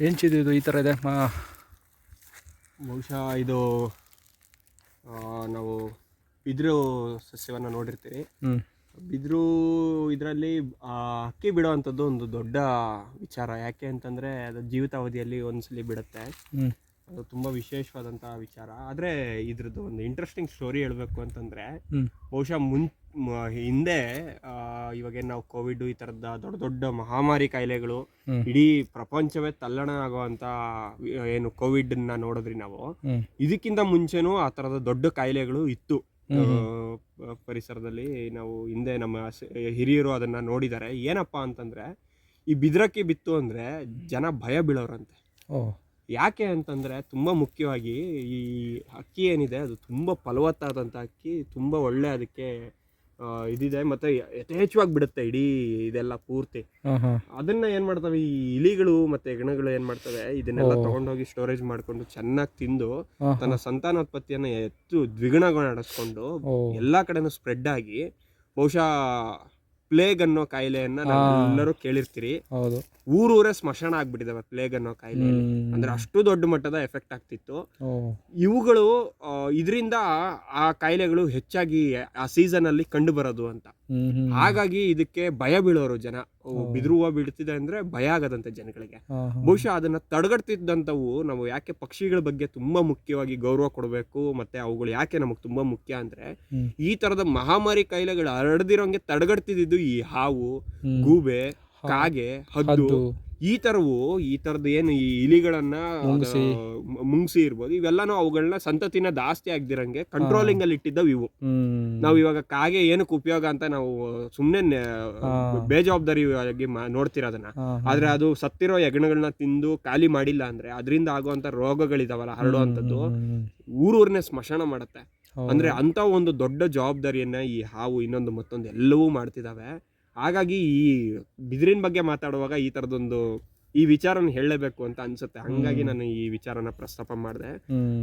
ಏನು ಚಿದು ಇದು ಈ ಥರ ಇದೆ? ಬಹುಶಃ ಇದು ನಾವು ಬಿದಿರು ಸಸ್ಯವನ್ನು ನೋಡಿರ್ತೀವಿ. ಬಿದಿರು ಇದರಲ್ಲಿ ಅಕ್ಕಿ ಬಿಡುವಂಥದ್ದು ಒಂದು ದೊಡ್ಡ ವಿಚಾರ. ಯಾಕೆ ಅಂತಂದರೆ ಅದು ಜೀವಿತಾವಧಿಯಲ್ಲಿ ಒಂದ್ಸಲಿ ಬಿಡುತ್ತೆ. ಅದು ತುಂಬ ವಿಶೇಷವಾದಂಥ ವಿಚಾರ. ಆದರೆ ಇದ್ರದ್ದು ಒಂದು ಇಂಟ್ರೆಸ್ಟಿಂಗ್ ಸ್ಟೋರಿ ಹೇಳಬೇಕು ಅಂತಂದರೆ ಬಹುಶಃ ಮುನ್ ಮ- ಹಿಂದೆ ಆ, ಇವಾಗೇನು ನಾವು ಕೋವಿಡ್ ಈ ತರದ ದೊಡ್ಡ ದೊಡ್ಡ ಮಹಾಮಾರಿ ಕಾಯಿಲೆಗಳು ಇಡೀ ಪ್ರಪಂಚವೇ ತಲ್ಲಣ ಆಗುವಂಥ ಏನು ಏನು ಕೋವಿಡ್ನ ನೋಡಿದ್ರಿ ನಾವು. ಇದಕ್ಕಿಂತ ಮುಂಚೆನೂ ಆ ತರದ ದೊಡ್ಡ ಕಾಯಿಲೆಗಳು ಇತ್ತು. ಪರಿಸರದಲ್ಲಿ ನಾವು ಹಿಂದೆ ನಮ್ಮ ಹಿರಿಯರು ಅದನ್ನ ನೋಡಿದ್ದಾರೆ ಏನಪ್ಪಾ ಅಂತಂದ್ರೆ ಈ ಬಿದ್ರಕ್ಕೆ ಬಿತ್ತು ಅಂದ್ರೆ ಜನ ಭಯ ಬೀಳೋರಂತೆ. ಯಾಕೆ ಅಂತಂದ್ರೆ ತುಂಬಾ ಮುಖ್ಯವಾಗಿ ಈ ಅಕ್ಕಿ ಏನಿದೆ ಅದು ತುಂಬಾ ಫಲವತ್ತಾದಂತ ಅಕ್ಕಿ ತುಂಬಾ ಒಳ್ಳೆ ಅದಕ್ಕೆ ಇದಿದೆ. ಮತ್ತೆ ಯಥೇಚ್ಛವಾಗಿ ಬಿಡುತ್ತೆ ಇಡೀ ಇದೆಲ್ಲ ಪೂರ್ತಿ. ಅದನ್ನ ಏನ್ ಮಾಡ್ತವೆ ಈ ಇಲಿಗಳು ಮತ್ತೆ ಹೆಗಣಗಳು ಏನ್ ಮಾಡ್ತವೆ ಇದನ್ನೆಲ್ಲ. ತಗೊಂಡೋಗಿ ಸ್ಟೋರೇಜ್ ಮಾಡ್ಕೊಂಡು ಚೆನ್ನಾಗಿ ತಿಂದು ತನ್ನ ಸಂತಾನೋತ್ಪತ್ತಿಯನ್ನ ಹೆಚ್ಚು ದ್ವಿಗುಣಗೊಳಿಸ್ಕೊಂಡು ನಡೆಸ್ಕೊಂಡು ಎಲ್ಲಾ ಕಡೆನೂ ಸ್ಪ್ರೆಡ್ ಆಗಿ ಬಹುಶಃ ಪ್ಲೇಗ್ ಅನ್ನೋ ಕಾಯಿಲೆಯನ್ನ ನಾವು ಎಲ್ಲರೂ ಕೇಳಿರ್ತೀರಿ. ಹೌದು. ಊರೂರೇ ಸ್ಮಶಾನ ಆಗ್ಬಿಟ್ಟಿದಾವೆ ಪ್ಲೇಗ್ ಅನ್ನೋ ಕಾಯಿಲೆ. ಅಂದ್ರೆ ಅಷ್ಟು ದೊಡ್ಡ ಮಟ್ಟದ ಎಫೆಕ್ಟ್ ಆಗ್ತಿತ್ತು. ಇವುಗಳು ಇದರಿಂದ ಆ ಕಾಯಿಲೆಗಳು ಹೆಚ್ಚಾಗಿ ಆ ಸೀಸನ್ ಅಲ್ಲಿ ಕಂಡು ಬರೋದು ಅಂತ. ಹಾಗಾಗಿ ಇದಕ್ಕೆ ಭಯ ಬೀಳೋರು ಜನ. ಬಿಡ್ತಿದೆ ಬಿದಿರು ಹೂವು ಬೀಳ್ತಿದೆ ಅಂದ್ರೆ ಭಯ ಆಗದಂತೆ ಜನಗಳಿಗೆ. ಬಹುಶಃ ಅದನ್ನ ತಡೆಗಟ್ಟಿದ್ದಂಥವು ನಾವು ಯಾಕೆ ಪಕ್ಷಿಗಳ ಬಗ್ಗೆ ತುಂಬಾ ಮುಖ್ಯವಾಗಿ ಗೌರವ ಕೊಡಬೇಕು ಮತ್ತೆ ಅವುಗಳು ಯಾಕೆ ನಮಗೆ ತುಂಬಾ ಮುಖ್ಯ ಅಂದ್ರೆ ಈ ತರದ ಮಹಾಮಾರಿ ಕಾಯಿಲೆಗಳು ಹರಡದಿರೋಂಗೆ ತಡೆಗಟ್ತಿದ್ದು ಈ ಹಾವು. ಗೂಬೆ ಕಾಗೆ ಹದ್ದು. ಈ ತರವು ಈ ತರದ ಏನು ಈ ಇಲಿಗಳನ್ನ ಮುಂಗ್ಸಿ. ಇರ್ಬೋದು. ಇವೆಲ್ಲನೂ ಅವುಗಳನ್ನ ಸಂತತಿನ ಜಾಸ್ತಿ ಆಗ್ದಿರಂಗೆ ಕಂಟ್ರೋಲಿಂಗ್ ಅಲ್ಲಿ ಇಟ್ಟಿದ್ದವು ಇವು ನಾವು ಇವಾಗ ಕಾಗೆ ಏನಕ್ಕೆ ಉಪಯೋಗ ಅಂತ ನಾವು ಸುಮ್ಮನೆ ಬೇಜವಾಬ್ದಾರಿ ಬೇಜವಾಬ್ದಾರಿಯಾಗಿ ನೋಡ್ತಿರೋದನ್ನ ಆದ್ರೆ ಅದು ಸತ್ತಿರೋ ಹೆಗಣಗಳನ್ನ ತಿಂದು ಖಾಲಿ ಮಾಡಿಲ್ಲ ಅಂದ್ರೆ ಅದರಿಂದ ಆಗುವಂತ ರೋಗಗಳಿದಾವಲ್ಲ ಹರಡುವಂಥದ್ದು ಊರೂರನ್ನೇ ಸ್ಮಶಾನ ಮಾಡುತ್ತೆ. ಅಂದ್ರೆ ಅಂತ ಒಂದು ದೊಡ್ಡ ಜವಾಬ್ದಾರಿಯನ್ನ ಈ ಹಾವು ಇನ್ನೊಂದು ಮತ್ತೊಂದು ಎಲ್ಲವೂ ಮಾಡ್ತಿದಾವೆ. ಹಾಗಾಗಿ ಈ ಬಿದಿರಿನ ಬಗ್ಗೆ ಮಾತಾಡುವಾಗ ಈ ತರದೊಂದು ಈ ವಿಚಾರನ ಹೇಳಲೇಬೇಕು ಅಂತ ಅನ್ಸುತ್ತೆ. ಹಂಗಾಗಿ ನಾನು ಈ ವಿಚಾರನ ಪ್ರಸ್ತಾಪ ಮಾಡಿದೆ.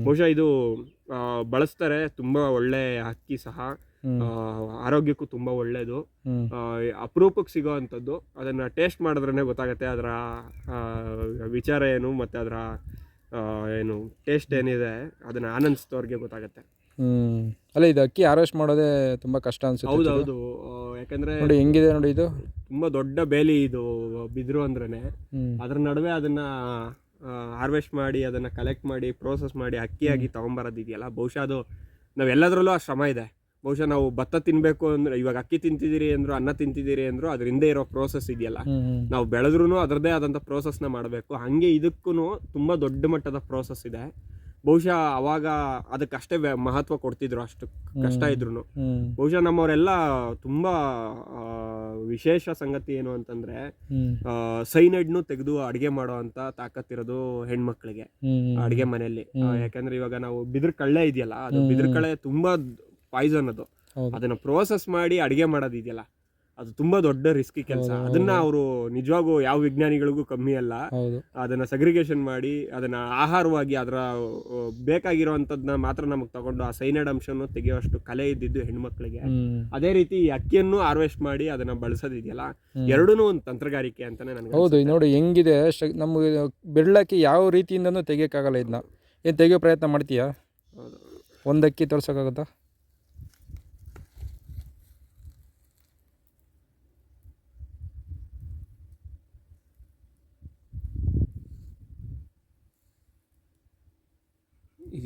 ಬಹುಶಃ ಇದು ಆ, ಬಳಸ್ತಾರೆ ತುಂಬಾ ಒಳ್ಳೆ ಅಕ್ಕಿ ಸಹ. ಆರೋಗ್ಯಕ್ಕೂ ತುಂಬಾ ಒಳ್ಳೇದು. ಅಪರೂಪಕ್ಕೆ ಸಿಗೋ ಅಂಥದ್ದು. ಅದನ್ನ ಟೇಸ್ಟ್ ಮಾಡಿದ್ರೇ ಗೊತ್ತಾಗುತ್ತೆ. ಅದರ ವಿಚಾರ ಏನು ಮತ್ತೆ ಅದರ ಏನು ಟೇಸ್ಟ್ ಏನಿದೆ ಅದನ್ನ ಆನಂದಿಸಿದವ್ರಿಗೆ ಗೊತ್ತಾಗುತ್ತೆ. ಹ್ಮ್. ಅಲ್ಲ ಇದು ಅಕ್ಕಿ ಹಾರ್ವೆಸ್ಟ್ ಮಾಡೋದೇ ತುಂಬಾ ಕಷ್ಟ ಅನ್ಸುತ್ತೆ. ಹೌದು ಯಾಕಂದ್ರೆ ನೋಡಿ ಹೆಂಗಿದೆ ನೋಡಿ ಇದು? ತುಂಬಾ ದೊಡ್ಡ ಬೇಲಿ ಇದು ಬಿದ್ರು ಅಂದ್ರೇನೆ. ಅದ್ರ ನಡುವೆ ಅದನ್ನ ಹಾರ್ವೆಸ್ಟ್ ಮಾಡಿ ಅದನ್ನ ಕಲೆಕ್ಟ್ ಮಾಡಿ ಪ್ರೋಸೆಸ್ ಮಾಡಿ ಅಕ್ಕಿಯಾಗಿ ತಗೊಂಬರೋದಿದೆಯಲ್ಲ? ಬಹುಶಃ ಅದು ನಾವೆಲ್ಲದರಲ್ಲೂ ಆ ಶ್ರಮ ಇದೆ. ಬಹುಶಃ ನಾವು ಭತ್ತ ತಿನ್ಬೇಕು ಅಂದ್ರೆ ಇವಾಗ ಅಕ್ಕಿ ತಿಂತಿದ್ದೀರಿ ಅಂದ್ರು ಅನ್ನ ತಿಂತಿದ್ದೀರಿ ಅಂದ್ರು ಅದ್ರ ಹಿಂದೆ ಇರೋ ಪ್ರೋಸೆಸ್ ಇದೆಯಲ್ಲ? ನಾವು ಬೆಳೆದ್ರು ಅದರದೇ ಆದಂಥ ಪ್ರೋಸೆಸ್ನ ಮಾಡಬೇಕು. ಹಂಗೆ ಇದಕ್ಕೂ ತುಂಬಾ ದೊಡ್ಡ ಮಟ್ಟದ ಪ್ರೋಸೆಸ್ ಇದೆ. ಬಹುಶಃ ಅವಾಗ ಅದಕ್ಕೆ ಅಷ್ಟೇ ಮಹತ್ವ ಕೊಡ್ತಿದ್ರು ಅಷ್ಟು ಕಷ್ಟ ಇದ್ರು ಬಹುಶಃ ನಮ್ಮವರೆಲ್ಲ ತುಂಬಾ ಆ, ವಿಶೇಷ ಸಂಗತಿ ಏನು ಅಂತಂದ್ರೆ ಹ್ಮ್. ಸೈನೈಡ್ನು ತೆಗೆದು ಅಡಿಗೆ ಮಾಡೋ ಅಂತ ತಾಕತ್ತಿರೋದು ಹೆಣ್ಮಕ್ಳಿಗೆ ಹ್ಮ್. ಅಡುಗೆ ಮನೆಯಲ್ಲಿ. ಆ. ಯಾಕಂದ್ರೆ ಇವಾಗ ನಾವು ಬಿದಿರು ಕಳ್ಳೆ ಇದೆಯಲ್ಲ ಅದು. ಬಿದಿರು ಕಳೆ ತುಂಬಾ ಪಾಯ್ಸನ್ ಅದು. ಹೌದು. ಅದನ್ನ ಪ್ರೋಸೆಸ್ ಮಾಡಿ ಅಡಿಗೆ ಮಾಡೋದು ಇದೆಯಲ್ಲ ಅದು ತುಂಬಾ ದೊಡ್ಡ ರಿಸ್ಕಿ ಕೆಲಸ. ಅದನ್ನ. ಅವರು ನಿಜವಾಗೂ ಯಾವ ವಿಜ್ಞಾನಿಗಳಿಗೂ ಕಮ್ಮಿ ಅಲ್ಲ. ಅದನ್ನ ಸಗ್ರಿಗೇಷನ್ ಮಾಡಿ ಅದನ್ನ ಆಹಾರವಾಗಿ ಅದರ ಬೇಕಾಗಿರುವಂತದ್ನ ಮಾತ್ರ ನಮಗೆ ತಗೊಂಡು ಆ ಸೈನೈಡ್ ಅಂಶವನ್ನು ತೆಗೆಯುವಷ್ಟು ಕಲೆ ಇದ್ದಿದ್ದು ಹೆಣ್ಮಕ್ಳಿಗೆ. ಅದೇ ರೀತಿ ಈ ಅಕ್ಕಿಯನ್ನು ಹಾರ್ವೆಸ್ಟ್ ಮಾಡಿ ಅದನ್ನ ಬಳಸೋದಿದೆಯಲ್ಲ. ಎರಡೂ ಒಂದು ತಂತ್ರಗಾರಿಕೆ ಅಂತಾನೆ ನನಗೆ ಹೌದು ನೋಡಿ ಹೆಂಗಿದೆ ನಮ್ಗೆ ಬೆಳ್ಳಕ್ಕೆ ಯಾವ ರೀತಿಯಿಂದನೂ ತೆಗೆಯಕ್ಕಾಗಲ್ಲ ಇದನ್ನ ಏನು ತೆಗಿಯೋ ಪ್ರಯತ್ನ ಮಾಡ್ತೀಯಾ? ಒಂದಕ್ಕಿ ಒಂದು ತೋರ್ಸೋಕ್ಕಾಗುತ್ತಾ?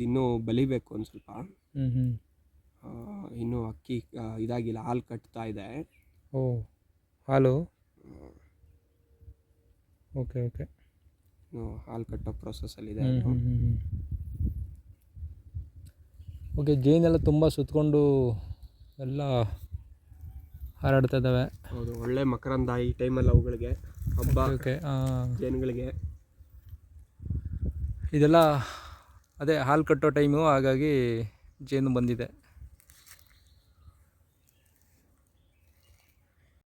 ಇದಿನ್ನೂ ಬಲಿಬೇಕು ಒಂದು ಸ್ವಲ್ಪ. ಇನ್ನೂ ಅಕ್ಕಿ ಆ, ಇದಾಗಿಲ್ಲ ಹಾಲು ಕಟ್ತಾ ಇದೆ. ಓ ಹಾಲು? Okay okay. ಇನ್ನು ಹಾಲು ಕಟ್ಟೋ ಹ್ಮ್ ಓಕೆ ಜೇನೆಲ್ಲ ತುಂಬ ಸುತ್ತಕೊಂಡು ಎಲ್ಲ ಹಾರಾಡ್ತಾ ಇದ್ದಾವೆ. ಹೌದು ಒಳ್ಳೆ ಮಕರಂದ ಈ ಟೈಮಲ್ಲಿ ಅವುಗಳಿಗೆ. ಹಬ್ಬ ಓಕೆ ಜೇನುಗಳಿಗೆ ಇದೆಲ್ಲ ಅದೇ ಹಾಲು ಕಟ್ಟೋ ಟೈಮು ಹಾಗಾಗಿ ಜೇನು ಬಂದಿದೆ.